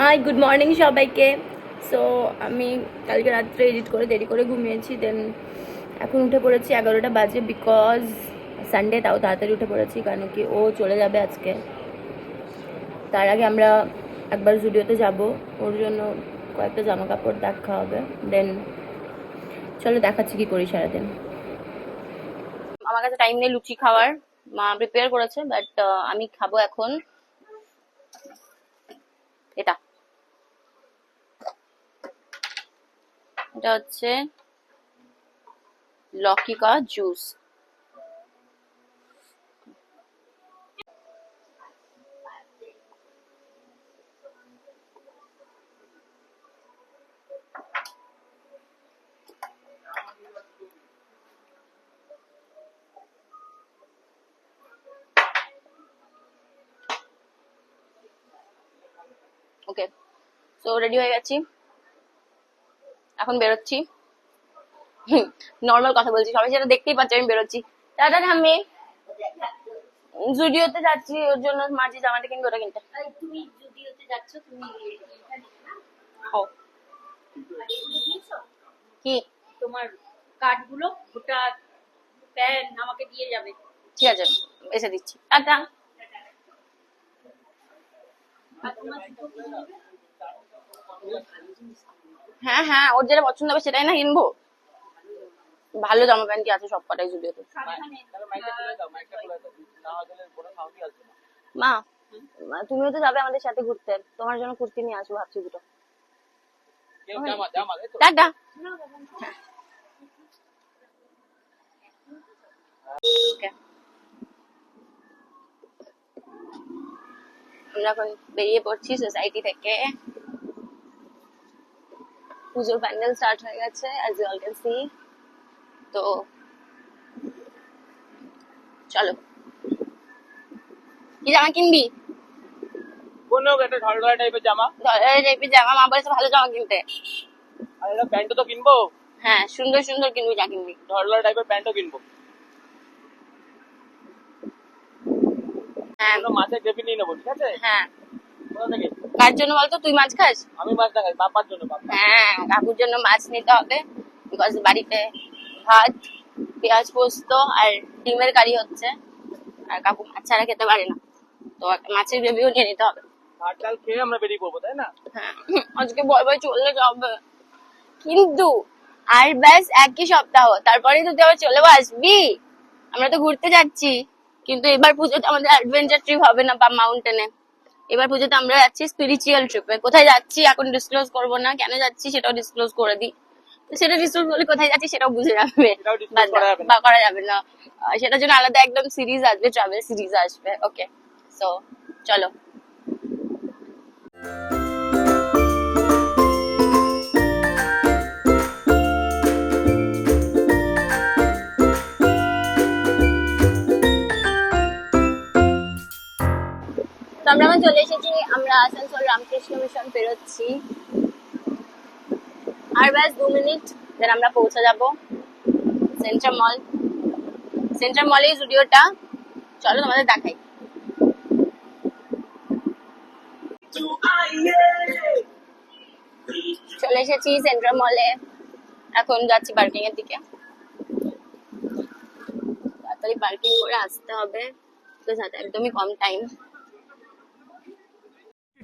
High good morning সবাইকে। So আমি কালকে রাত্রে এডিট করে দেরি করে ঘুমিয়েছি দেন এখন উঠে পড়েছি এগারোটা বাজে বিকজ সানডে তাও তাড়াতাড়ি উঠে পড়েছি, কারণ কি ও চলে যাবে আজকে। তার আগে আমরা একবার জুডিওতে যাব, ওর জন্য কয়েকটা জামা কাপড় দেখা হবে দেন চলো দেখাচ্ছি কি করি সারাদিন। আমার কাছে টাইম নেই লুচি খাওয়ার, মা প্রিপেয়ার করেছে বাট আমি খাব এখন। এটা। এটা হচ্ছে লকিকা জুস। ওকে সো রেডি হয়ে গেছি। এখন বেরোচ্ছি। নর্মাল কথা বলছি সবাই সেটা দেখতেই পাচ্ছি আমি বেরোচ্ছি। টাটা ঠাম্মি। জুডিওতে যাচ্ছি ওর জন্য মাঝি জামাটা কিনবে ওটা কিনতে। তুমি জুডিওতে যাচ্ছ তুমি ও। কি? তোমার কার্ডগুলো ওটা প্যান আমাকে দিয়ে যাবে। ঠিক আছে এসে দিচ্ছি। টাটা। আর তোমার? হ্যাঁ হ্যাঁ ওর যেটা পছন্দ হবে সেটাই না কিনবো? ভালো জামা প্যান্ট কি আছে সব কটাই মা মা, তুমিও তো যাবে আমাদের সাথে ঘুরতে। তোমার জন্য কুর্তি নিয়ে আসব ভাবছি দুটো। টাটা। আমরা এখন বেরিয়ে পড়ছি সোসাইটি থেকে। পুজোর প্যান্ডেল স্টার্ট হয়ে গেছে as you all can see তো চলো। কি জামা কিনবি? কোন একটা ঢলঢলা টাইপের জামা। ধরে টাইপের জামা মা বলেছে ভালো জামা কিনতে। আর একটা প্যান্টও তো কিনবো? হ্যাঁ সুন্দর সুন্দর কিনবি যা কিনবি। ঢলঢলা টাইপের প্যান্টও কিনবো। হ্যাঁ। মাছের গ্রেভি নিয়ে নেব ঠিক আছে? হ্যাঁ। কোথা থেকে? কার জন্য বলতো? তুই মাছ খাস? আমি মাছ না খাই বাপার জন্য হ্যাঁ কাকুর জন্য মাছ নিতে হবে। বিকজ বাড়িতে ভাত পেঁয়াজ পোস্ত আর ডিমের কারি হচ্ছে। আর কাকু মাছ ছাড়া খেতে পারে না। তো মাছের গ্রেভিও নিয়ে নিতে হবে। ভাত ডাল খেয়ে আমরা বেরিয়ে পড়ব তাই না? হ্যাঁ আজকে ভয় ভয় চলে যাবে। কিন্তু আর ব্যাস একই সপ্তাহ তারপরে তুই আবার চলে আসবি। আমরা তো ঘুরতে যাচ্ছি। কিন্তু এবার পুজোতে আমাদের অ্যাডভেঞ্চার ট্রিপ হবে না বা মাউন্টেনে এবার পুজোতে আমরা যাচ্ছি স্পিরিচুয়াল ট্রিপে কোথায় যাচ্ছি এখন ডিসক্লোজ করব না। কেন যাচ্ছি সেটাও ডিসক্লোজ করে দিই। তো সেটা ডিসক্লোজ করলে কোথায় যাচ্ছি সেটাও বুঝে যাবে। বা করা যাবে না। সেটার জন্য আলাদা একদম সিরিজ আসবে ট্রাভেল সিরিজ আসবে। ওকে সো চলো। তো আমরা এখন চলে এসেছি, আমরা আসানসোল রামকৃষ্ণ মিশন পেরোচ্ছি। আর ব্যাস দু মিনিট দেন আমরা পৌঁছে যাব সেন্ট্রাল মল সেন্ট্রাল মলেই স্টুডিওটা চলো তোমাদের দেখাই। চলে এসেছি সেন্ট্রাল মলে এখন যাচ্ছি পার্কিং এর দিকে। তাড়াতাড়ি পার্কিং করে আসতে হবে একদমই কম টাইম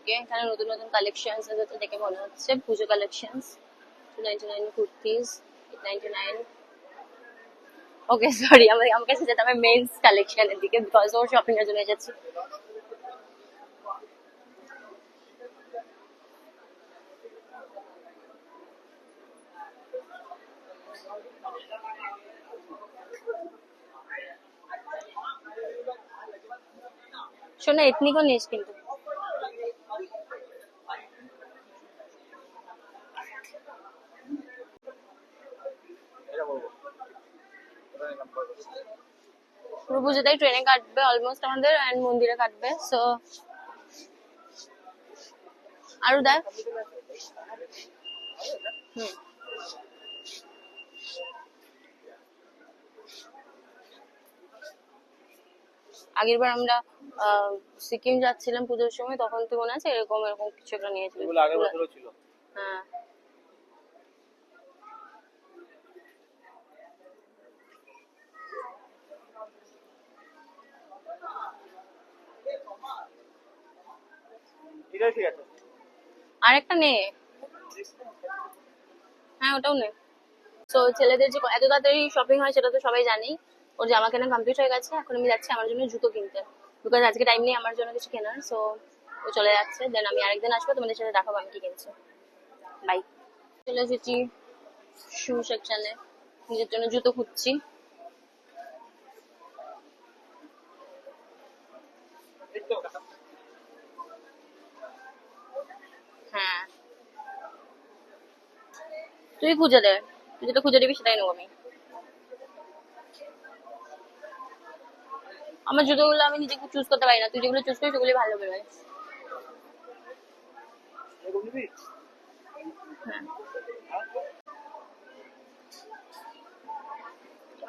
থাকে। এখানে নতুন নতুন কালেকশন দেখে মনে হচ্ছে। Pujo collection two ninety okay sorry আমি আমার কাছে যেটা আমি মেন্স কালেকশনের দিকে বিকজ ওর শপিং এর জন্য এসেছি। শোনা এথনিকও নিস কিন্তু। পুরো পুজোটাই ট্রেনে কাটবে অলমোস্ট আমাদের অ্যান্ড মন্দিরে কাটবে সো আরও দেখ। হুম। আগের বার আমরা সিকিম যাচ্ছিলাম পুজোর সময় তখন তো মনে আছে এরকম এরকম কিছু একটা নিয়েছিল এগুলো আগের বছরও ছিল। হ্যাঁ ঠিক আছে ঠিক আছে আরেকটা নে। হ্যাঁ ওটাও নে। তো ছেলেদের যে এত তাড়াতাড়ি শপিং হয়, সেটা তো সবাই জানেই। ওর জামা কেনা কমপ্লিট হয়ে গেছে, এখন আমি যাচ্ছি আমার জন্য জুতো কিনতে। বিকজ আজকে টাইম নেই আমার জন্য কিছু কেনার সো ও চলে যাচ্ছে। দেন আমি আরেকদিন আসব, তোমাদের সাথে দেখাবো আমি কি কিনছি। বাই চলে এসেছি শু সেকশনে নিজের জন্য জুতো খুঁজছি এই তো হ্যাঁ তুই খুঁজে দে। তুই যেটা খুঁজে দিবি সেটাই নেব আমি। আমার জুতোগুলো আমি নিজে চুজ করতে পারি না। তুই যেগুলো চুজ করিস সেগুলি ভালো বেরোয় হ্যাঁ।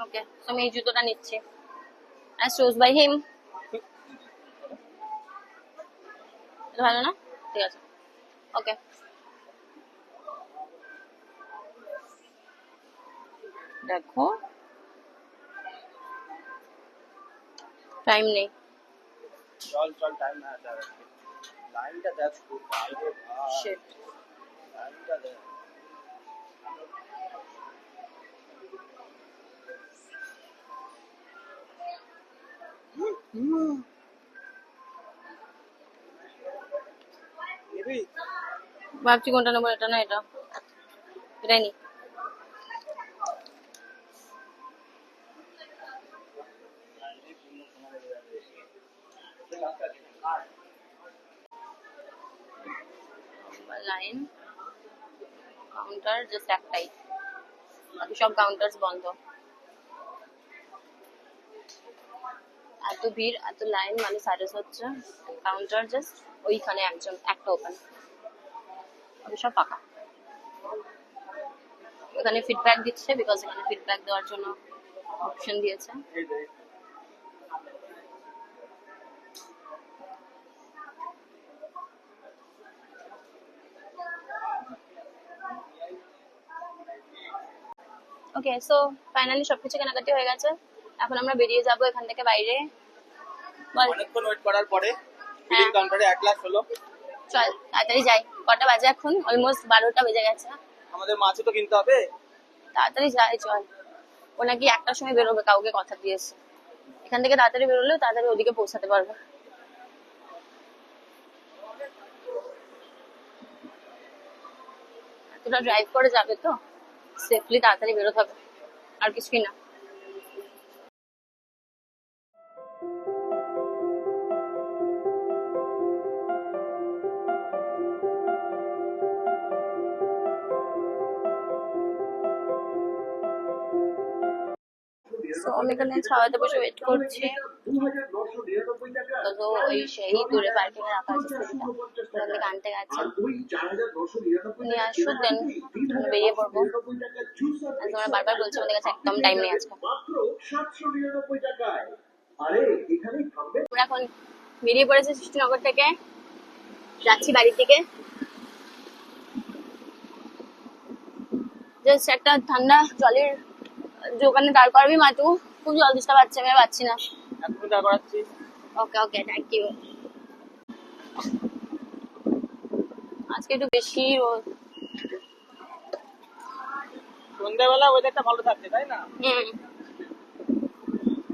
ওকে আমি এই জুতোটা নিচ্ছি। অ্যাজ চুজ বাই হিম ভালো না? ঠিক আছে। ওকে দেখো। টাইম নেই। চল চল টাইম না আছে লাইনটা দেখ খুব বাইরে ভাই। শিট লাইনটা দেখ। নিবি ভাবছি কোনটা নেব এটা না এটা। এটাই নি। লাইন কাউন্টার জাস্ট একটাই। বাকি সব কাউন্টার বন্ধ। এত ভিড়, এত লাইন মানে সার্ভিস হচ্ছে কাউন্টার জাস্ট ওইখানে একজন, একটা ওপেন সব ফাঁকা। এখানে ফিডব্যাক দিচ্ছে বিকজ এখানে ফিডব্যাক দেওয়ার জন্য অপশন দিয়েছে। ওকে সো ফাইনালি সবকিছু কেনাকাটি হয়ে গেছে। এখন আমরা বেরিয়ে যাব এখান থেকে বাইরে। অনেকক্ষণ ওয়েট করার পরে বিলিং কাউন্টারে এক লাখ হলো। চল তাড়াতাড়ি যাই। কটা বাজে এখন? অলমোস্ট বারোটা বেজে গেছে। আমাদের মাছও তো কিনতে হবে? তাড়াতাড়ি যাই চল। ও নাকি একটার সময় বেরোবে কাউকে কথা দিয়েছে। এখান থেকে তাড়াতাড়ি বেরোলেও তাড়াতাড়ি ওদিকে পৌঁছাতে পারবে। এতটা ড্রাইভ করে যাবে তো? সেফলি তাড়াতাড়ি বেরোতে হবে। আর কিছুই না। আমি এখানে ছাওয়াতে বসে ওয়েট করছি। তো ওই সেই দূরে পার্কিং এ রাখা আছে ওখান থেকে আনতে গেছে উনি আসুক দেন বেরিয়ে পড়ব। আর তোমরা বারবার বলছো আমাদের কাছে একদম টাইম নেই আজকে। আমরা এখন বেরিয়ে পড়েছি সৃষ্টিনগর থেকে। যাচ্ছি বাড়ি থেকে জাস্ট একটা ঠান্ডা জলের দোকানে দাঁড় করাবি মাটু খুব জল দিতে পারছে আমি পাচ্ছি না। এখন যা করাচ্ছি। ওকে ওকে থ্যাংক ইউ আজকে একটু বেশি রোদ। সন্ধ্যাবেলা ওয়েদারটা ভালো থাকছে তাই না? হুম।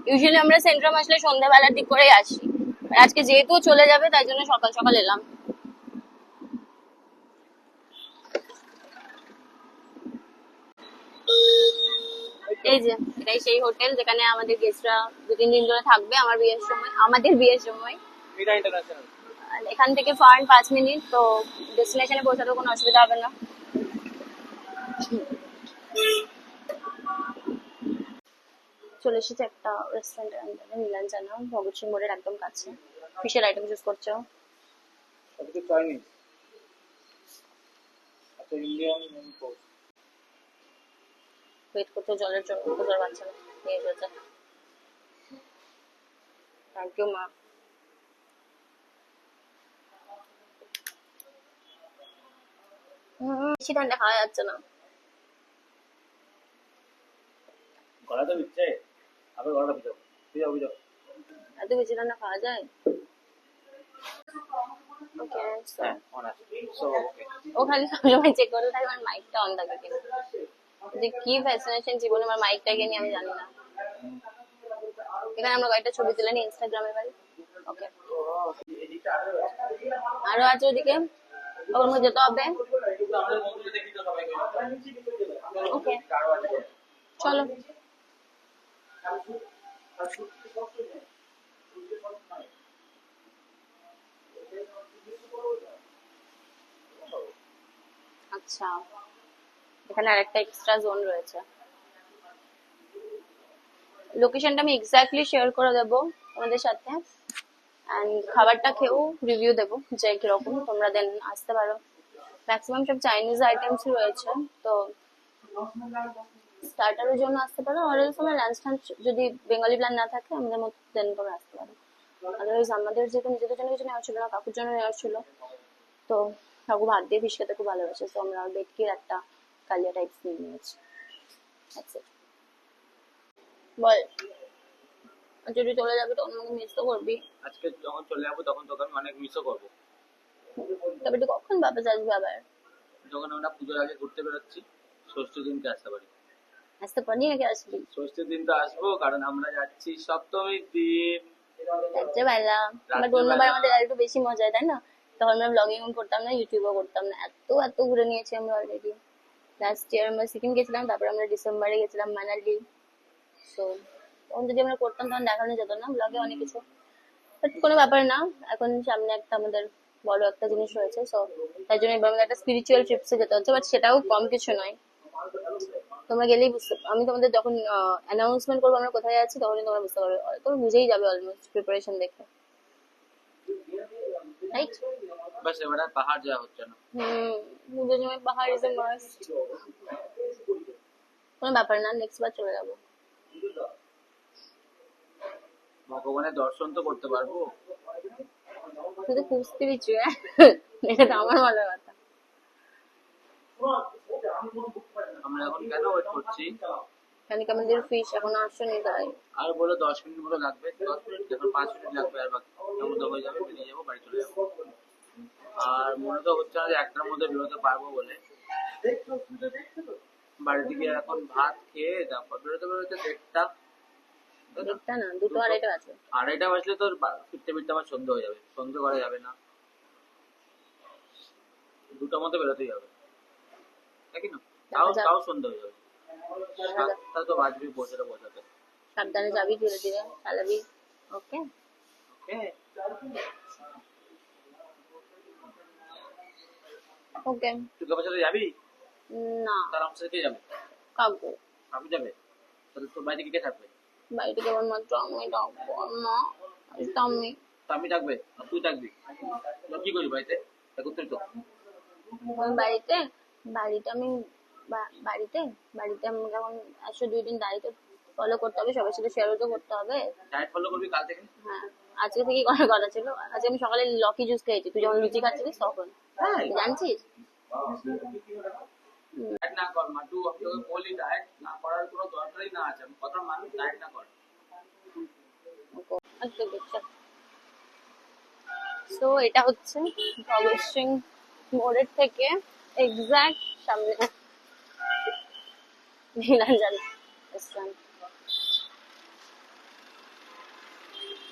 ইউজুয়ালি আমরা সেন্ট্রাম আসলে সন্ধ্যাবেলার দিক করেই আসি। আজকে যেহেতু চলে যাবে তাই জন্য সকাল সকাল এলাম। এই যে এটাই সেই হোটেল যেখানে আমাদের গেস্টরা দু তিন দিন ধরে থাকবে আমার বিয়ের সময় আমাদের বিয়ের সময়। ইন্টারন্যাশনাল এখান থেকে ফার্ন পাঁচ মিনিট তো ডেস্টিনেশনে পৌঁছাতে কোনো অসুবিধা হবে না। চলে এসেছে একটা রেস্টুরেন্টের আন্ডারে মিলান জানা ভগৎ সিং মোড়ের একদম কাছে। ফিশের আইটেম চুজ করছ? ওয়েট করতে জলের জন্য জল না। নিয়ে এসেছে। থ্যাংক ইউ মা বেশি ঠান্ডা খাওয়া যাচ্ছে না গলা তো দিচ্ছে আবার গলাটা ভিজাও ভিজাও ভিজাও এত বেশি ঠান্ডা খাওয়া যায় ওকে অন আছে সো ওকে ও খালি সবসময় চেক করতে থাকে আমার মাইকটা অন থাকে কিনা যে কি ফ্যাসিনেশন জীবনে আমার মাইকটাকে নিয়ে আমি জানি না এখানে আমরা কয়েকটা ছবি তুলে নিই ইনস্টাগ্রামে ভাই ওকে আরও আছে ওদিকে ওর মধ্যে যেতে হবে ওকে। চলো। আচ্ছা। এখানে আরেকটা এক্সট্রা জোন রয়েছে। লোকেশনটা আমি এক্স্যাক্টলি শেয়ার করে দেব তোমাদের সাথে। অ্যান্ড খাবারটা খেয়েও রিভিউ দেবো যে কীরকম, তোমরা দেন আসতে পারো। ম্যাক্সিমাম সব চাইনিজ আইটেমস রয়েছে, তো স্টার্টারের জন্য আসতে পারো। আর সময় লাঞ্চ টাঞ্চ যদি বেঙ্গলি প্ল্যান না থাকে, আমাদের মতো দেন তোমরা আসতে পারো। আদারওয়াইজ আমাদের যেহেতু নিজেদের জন্য কিছু নেওয়া ছিল না, কাকুর জন্য নেওয়া ছিল। তো কাকু ভাত দিয়ে ফিশ খেতে খুব ভালোবাসে তো আমরা বেটকির একটা কালিয়া টাইপস নিয়ে নিয়েছি। বল। যদি চলে যাবে, তখন আমাকে মিস তো করবি। আজকে যখন চলে যাব, তখন তোকে আমি অনেক মিসও করব। তবে কখন বাপে আসবি আবার? যখন আমরা পুজোর আগে ঘুরতে বেরোচ্ছি দিনকে আসতে পারি। আসতে পারি নাকি আসবি? দিন তো আসব কারণ আমরা যাচ্ছি সপ্তমীর দিন। যাচ্ছে পারলাম অন্যবার আমাদের আর একটু বেশি মজা হয় তাই না? তখন আমরা ব্লগিং করতাম না ইউটিউবও করতাম না। এত এত ঘুরে নিয়েছি আমরা অলরেডি লাস্ট ইয়ার আমরা সিকিম গেছিলাম তারপর আমরা ডিসেম্বরে গেছিলাম মানালি। সো তখন যদি আমরা করতাম তখন দেখানো যেত না ব্লগে অনেক কিছু। বাট কোনো ব্যাপার না এখন সামনে একটা আমাদের বড় একটা জিনিস রয়েছে সো তাই জন্য এবার একটা স্পিরিচুয়াল ট্রিপসে যেতে হচ্ছে বাট সেটাও কম কিছু নয়। তোমরা গেলেই বুঝতে আমি তোমাদের যখন অ্যানাউন্সমেন্ট করব আমরা কোথায় যাচ্ছি তখনই তোমরা বুঝতে পারবে। তোমরা বুঝেই যাবে অলমোস্ট প্রিপারেশন দেখে। রাইট বাস এবার পাহাড় যাওয়া হচ্ছে না। হুম পুজোর সময় পাহাড় ইজ এ মাস্ট কোনো ব্যাপার না নেক্সট বার চলে যাব। ভগবানের দর্শন তো করতে পারব। তো খুব স্পিরিচুয়াল এটা তো আমার মনে কথা। আমরা এখন কেন ওয়েট করছি? কেন কি আমাদের ফিশ এখনও আর বলো দশ মিনিট মতো লাগবে? দশ মিনিট এখন পাঁচ মিনিট লাগবে আর বাকি হয়ে যাবে বেরিয়ে যাব বাড়ি চলে যাব। আর মনে তো হচ্ছে না যে একটার মধ্যে বেরোতে পারব বলে। বাড়ি থেকে এখন ভাত খেয়ে তারপর বেরোতে বেরোতে দেড়টা না? দুটো আড়াইটা আছে আড়াইটা বাজলে তোর ফিরতে ফিরতে আমার হয়ে যাবে করা যাবে না। দুটোর মধ্যে বেরোতেই হবে। দেখি না? তাও তাও হয়ে যাবে। সাতটা তো বাজবে পৌঁছাতে পৌঁছাতে সাবধানে যাবি ধীরে ধীরে চালাবি। ওকে? ওকে। ওকে। তুই কাপড় সাথে যাবি? না। তার আমার সাথে কে যাবে? কাকু। আমি যাবে? তাহলে তোর বাড়িতে কে থাকবে? বাড়িতে কেবলমাত্র আমি ডাকবো মা আমি তো আমি থাকবে আর তুই থাকবি তোর কি করি বাড়িতে? করতে তো। ওই বাড়িতে বাড়িতে আমি বাড়িতে বাড়িতে আমি যখন একশো দুই দিন দাঁড়িয়ে ফলো করতে হবে সবার সাথে শেয়ারও তো করতে হবে। ডায়েট ফলো করবি কাল থেকে? হ্যাঁ আজকে থেকেই করার কথা ছিল। আজকে আমি সকালে লকি জুস খেয়েছি। তুই যখন লুচি খাচ্ছিলিস তখন। হ্যাঁ জানছিস? ডায়েট না কর মাটু আমি তোকে বলি ডায়েট না করার কোনো দরকারই না আছে। কথা মানুষ ডায়েট না কর। আচ্ছা সো এটা হচ্ছে ভগৎ সিং মোড়ের থেকে এক্সাক্ট সামনে।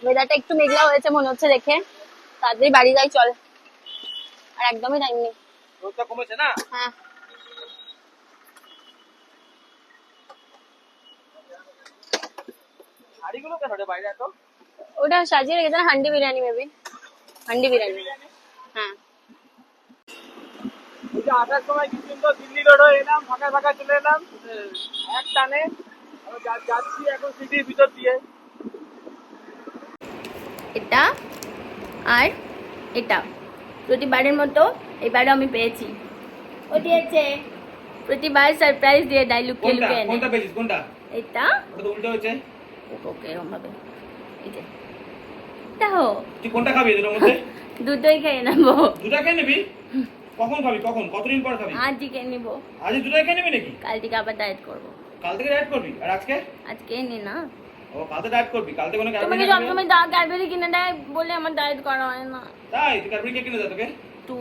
ওয়েদারটা একটু মেঘলা হয়েছে মনে হচ্ছে দেখে। তাড়াতাড়ি বাড়ি যাই চল। আর একদমই টাইম নেই। রোদটা কমেছে না? হ্যাঁ। শাড়িগুলো কেন রে বাইরে এত? ওটা সাজিয়ে রেখেছে না হান্ডি বিরিয়ানি মেবি। হান্ডি বিরিয়ানি। হ্যাঁ। আসার সময় কি সুন্দর দিল্লি রোড হয়ে এলাম ফাঁকা ফাঁকা চলে এলাম। এক টানে যাচ্ছি এখন সিটির ভিতর দিয়ে। এটা আর এটা। প্রতিবারের মতো এবারও আমি পেয়েছি। ও দিয়েছে প্রতিবার সারপ্রাইজ দিয়ে দেয় লুকিয়ে লুকিয়ে কোনটা পেয়েছিস? কোনটা? এটা। ওটা তো উল্টো হয়েছে। ওকে এরকম এই যে। দেখো। তুই কোনটা খাবি এদের মধ্যে? দুটোই খেয়ে নেব। দুটা খেয়ে নিবি? কখন খাবি কখন? কতদিন পর খাবি? আজই খেয়ে নিবো। আজ দুটাই খেয়ে নিবি নাকি? কাল থেকে আবার ডায়েট করব। কাল থেকে ডায়েট করবি? আর আজকে? আজকে নি না। ও কাল থেকে ডায়েট করবি। কাল থেকে কোনো তোমাকে ক্যাডবেরি সবসময় দা ক্যাডবেরি কিনে দেয় বলে আমার ডায়েট করা হয় না। তাই? তুই ক্যাডবেরি কে কিনে দেয় তোকে? টু।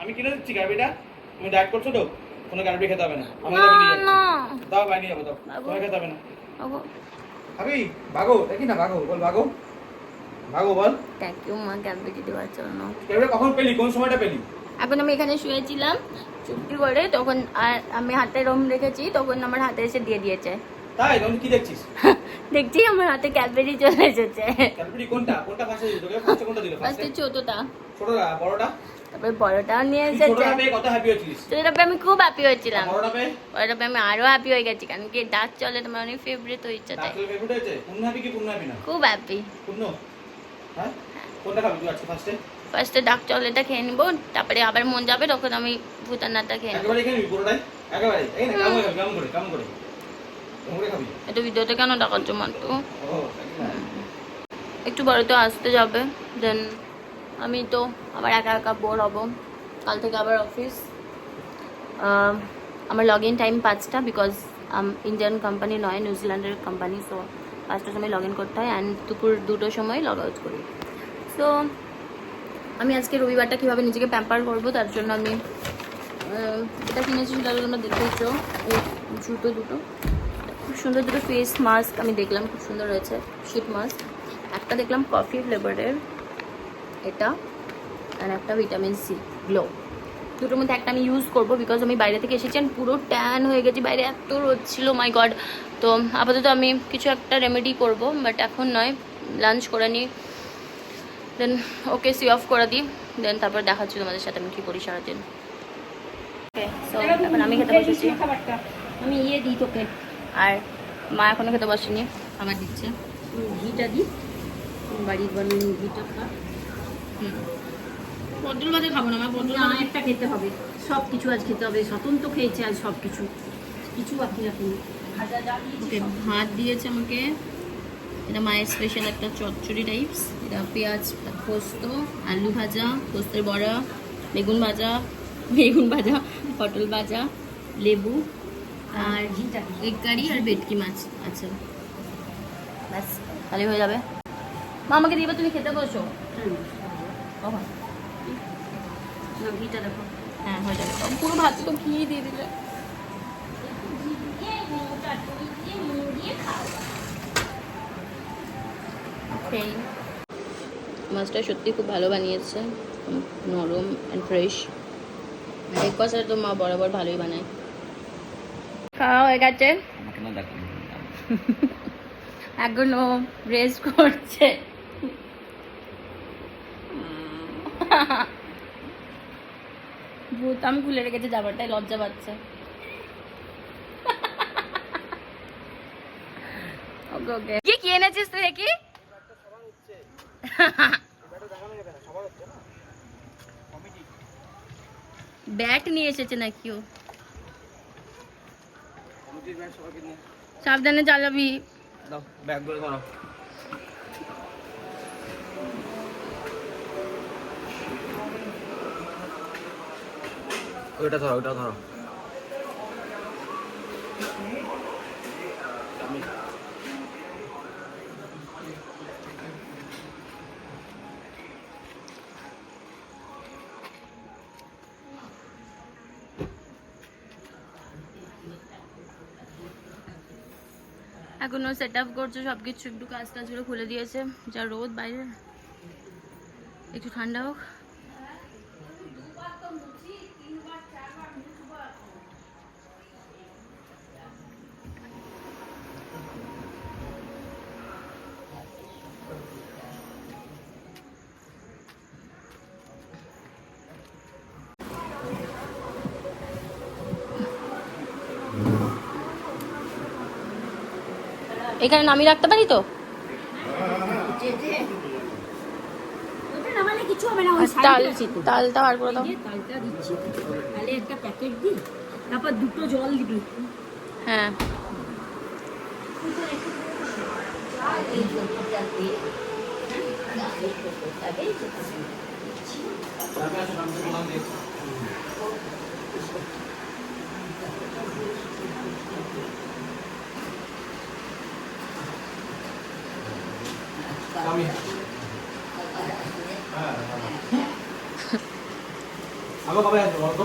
আমি কিনে দিচ্ছি ক্যাডবেরিটা তুমি ডায়েট করছ তো? কোনো ক্যাডবেরি খেতে হবে না। আমি নিয়ে যাচ্ছি। দাও বাইরে নিয়ে যাব দাও। তোমাকে খেতে হবে না। ওগো ভাগো দেখি না ভাগো বল ভাগো ভাগো বল। থ্যাংক ইউ মা ক্যাডবেরি দেওয়ার জন্য। ক্যাডবেরি কখন পেলি? কোন সময়টা পেলি? এখন আমি এখানে শুয়েছিলাম চুপটি করে তখন আর আমি হাতে রম রেখেছি তখন আমার হাতে এসে দিয়ে দিয়েছে। তাই? তখন কি দেখছিস? দেখছি আমার হাতে ক্যাডবেরি চলে এসেছে। ক্যাডবেরি কোনটা? কোনটা ফার্স্টে দিল? তোকে ফার্স্টে কোনটা দিল? ফার্স্টে ছোটটা। ছোটটা বড়টা? তারপরে বড়টাও নিয়ে এসেছে ছোটটা পেয়ে আমি খুব হ্যাপি হয়েছিলাম। পেয়ে? আমি আরও হ্যাপি হয়ে গেছি কারণ কি ডাক চলে তোমার অনেক ফেভারিট হ্যাপি না? খুব হ্যাপি হ্যাঁ? ফার্স্টে ডাক চলেটা খেয়ে নিবো তারপরে আবার মন যাবে তখন আমি ভুতান্নাটা খেয়ে নেব। এটা ভিডিওতে কেন দেখাচ্ছ মাত্র? একটু বড় তো আসতে যাবে দেন আমি তো আবার একা একা বোর হব। কাল থেকে আবার অফিস আমার লগ ইন টাইম পাঁচটা বিকজ ইন্ডিয়ান কোম্পানি নয় নিউজিল্যান্ডের কোম্পানি সো পাঁচটার সময় লগ ইন করতে হয় অ্যান্ড দুপুর দুটোর সময় লগ আউট করি। সো আমি আজকে রবিবারটা কীভাবে নিজেকে প্যাম্পার করব তার জন্য আমি এটা কিনেছি সেটা তোমরা দেখেছ এই জুতো দুটো। খুব সুন্দর দুটো ফেস মাস্ক আমি দেখলাম, খুব সুন্দর রয়েছে শীত মাস্ক একটা দেখলাম কফি ফ্লেভারের এটা আর একটা ভিটামিন সি গ্লো দুটোর মধ্যে একটা আমি ইউজ করব বিকজ আমি বাইরে থেকে এসেছি and পুরো ট্যান হয়ে গেছি। বাইরে এত রোদ ছিল মাই গড তো আপাতত আমি কিছু একটা রেমেডি করব বাট এখন নয় লাঞ্চ করে নিই। দেন ওকে সি অফ করে দিই। দেন তারপর দেখাচ্ছি তোমাদের সাথে আমি কী করি সারাদিন। ওকে আমি খেতে বসেছি। আমি ইয়ে দিই তোকে। আর মা এখনও খেতে বসেনি। খাবার দিচ্ছে। ঘিটা দিই। বাড়ির বানানো ঘিটা। খা পটল ভাজা খাব না আমার পটল না একটা খেতে হবে। সব কিছু আজ খেতে হবে। স্বতন্ত্র খেয়েছে আজ সব কিছু কিছু বাকি রাখিনি। ওকে ভাত দিয়েছে আমাকে। এটা মায়ের স্পেশাল একটা চচ্চড়ি টাইপস এটা পেঁয়াজ পোস্ত আলু ভাজা পোস্তের বড়া বেগুন ভাজা বেগুন ভাজা পটল ভাজা লেবু আর এগ কারি আর ভেটকি মাছ আচ্ছা ব্যাস। তাহলে হয়ে যাবে। মা আমাকে দিবে তুমি খেতে বসো। কখন? ঘিটা দেখো। হ্যাঁ হয়ে যাবে। পুরো ভাত তো ঘি দিয়ে দিলে। Okay. মাছটা সত্যি খুব ভালো বানিয়েছে। নরম অ্যান্ড ফ্রেশ বছর তো মা বরাবর ভালোই বানায়। খাওয়া হয়ে গেছে। এখনও রেস্ট করছে। ভূত আমি খুলে রেখেছি জামাটাই লজ্জা পাচ্ছে। ওকে ওকে। কি কি এনেছিস তুই দেখি? ব্যাট নিয়ে এসেছে নাকি ও? সাবধানে চালাবি। দাও ব্যাগ করে ওইটা ধরো ওইটা ধরো। সেট আপ করছে সব কিছু একটু কাজ টাজগুলো খুলে দিয়েছে। যা রোদ বাইরে। একটু ঠান্ডা হোক। এখানে নামিয়ে রাখতে পারি তো। তালটা বার করে দাও। তালটা দিচ্ছি। তাহলে একটা প্যাকেট দিই তারপর দুটো জল দিবি। হ্যাঁ। আগে কবে আসবে বলো তো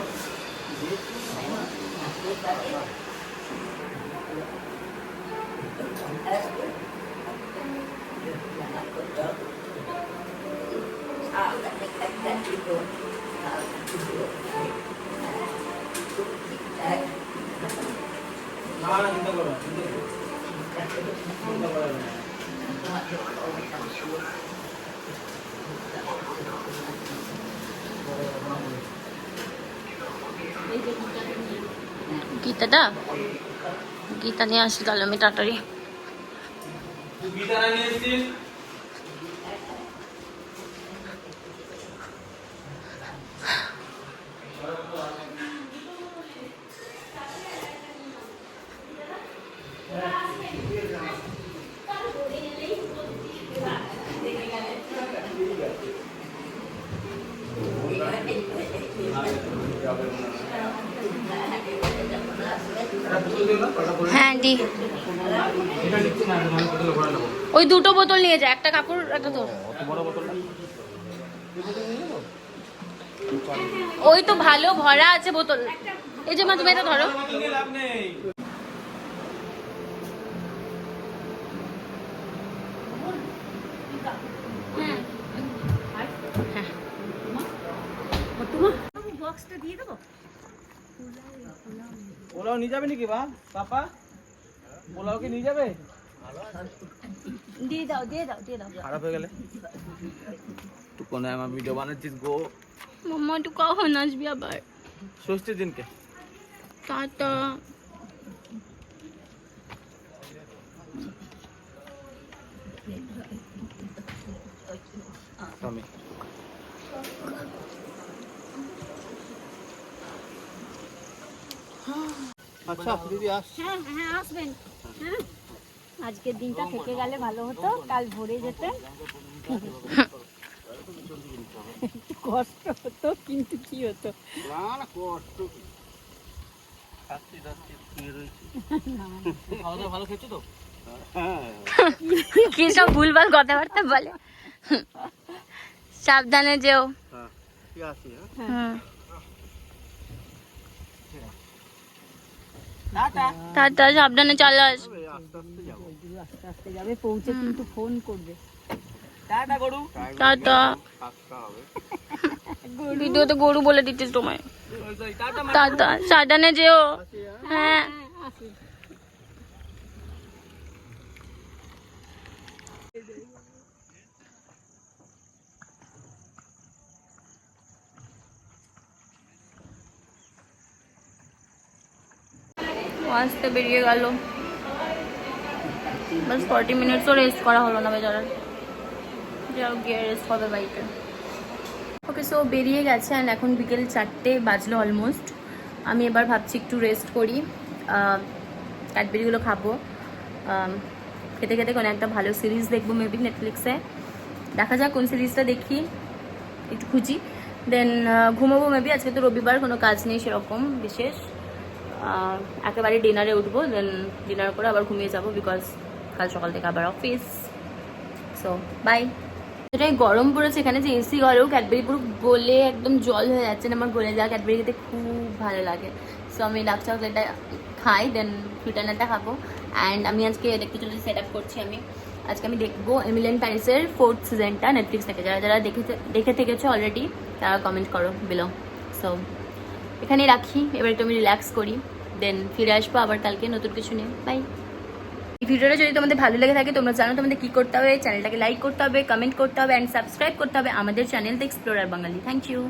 না না চিন্তা করো চিন্তা করো চিন্তা করো। গীতাটা গীতা নিয়ে আসি তাহলে আমি তাড়াতাড়ি তুই গীতা না নিয়ে এসেছিস হ্যাঁ আন্টি এটা নিচ্ছি না আমি বোতলে ভরে নেব ওই দুটো বোতল নিয়ে যা একটা কাপড় একটা তো অত বড় বোতলটা ওই তো ভালো ভরা আছে বোতল। এই যে মা তুমি এটা ধরো। দেবো পোলাও নিয়ে যাবে নাকি বা পাপা? পোলাওকে নিয়ে যাবে? দিয়ে দাও দিয়ে দাও দিয়ে দাও। খারাপ হয়ে গেলে? তুই কোন আমার ভিডিও বানাচ্ছিস গো। মাম্মা একটু কখন আসবি আবার? ষষ্ঠীর দিনকে। টাটা। আমি। আচ্ছা দিদি আস। হ্যাঁ হ্যাঁ আসবেন। হ্যাঁ আজকের দিনটা থেকে গেলে ভালো হতো কাল ভোরে যেতে। কষ্ট হতো কিন্তু কি হতো? হ্যাঁ। কি সব ভুলভাল কথাবার্তা বলে? সাবধানে যেও। হ্যাঁ ঠিক আছে হ্যাঁ হুম টাটা টাটা সাবধানে চালাস আস্তে আস্তে যাব আস্তে আস্তে যাবে পৌঁছে কিন্তু ফোন করবে টাটা গরু টাটা থাকতে হবে ভিডিওতে গরু বলে দিচ্ছিস তোমায় ওই তো, টাটা টাটা সাবধানে যেও হ্যাঁ আসতে বেরিয়ে গেল। বাস ফর্টি মিনিটসও রেস্ট করা হলো না বেচারার। যাও গিয়ে রেস্ট হবে বাড়িতে। ওকে সো বেরিয়ে গেছে অ্যান্ড এখন বিকেল চারটে বাজলো অলমোস্ট আমি এবার ভাবছি একটু রেস্ট করি। ক্যাডবেরিগুলো খাব। খেতে খেতে কোনো একটা ভালো সিরিজ দেখব মেবি নেটফ্লিক্সে দেখা যাক কোন সিরিজটা দেখি। একটু খুঁজি। দেন ঘুমাবো মেবি আজকে তো রবিবার, কোনো কাজ নেই সেরকম বিশেষ। একেবারে ডিনারে উঠবো দেন ডিনার করে আবার ঘুমিয়ে যাব বিকজ কাল সকাল থেকে আবার অফিস সো বাই এটাই গরম পড়েছে এখানে যে এসি ঘরেও ক্যাডবেরি পুরো গলে একদম জল হয়ে যাচ্ছে না, আমার গলে যাওয়া ক্যাডবেরি খেতে খুব ভালো লাগে। সো আমি ডার্ক চকলেটটা খাই দেন ফ্রুটানাটা খাব। অ্যান্ড আমি আজকে চলেছি সেট আপ করছি আমি? আজকে আমি দেখব এমিলিয়ান প্যারিসের ফোর্থ সিজনটা নেটফ্লিক্স থেকে। যারা যারা দেখে দেখে থেকেছো অলরেডি তারা কমেন্ট করো বিলো সো এখানে রাখি, এবার একটু আমি রিল্যাক্স করি দেন ফিরে আসব আবার কালকে নতুন কিছু নিয়ে। বাই এই ভিডিওটা যদি তোমাদের ভালো লেগে থাকে, তোমরা জানো তোমাদের কী করতে হবে চ্যানেলটাকে লাইক করতে হবে কমেন্ট করতে হবে অ্যান্ড সাবস্ক্রাইব করতে হবে আমাদের channel the explorer Bangali thank you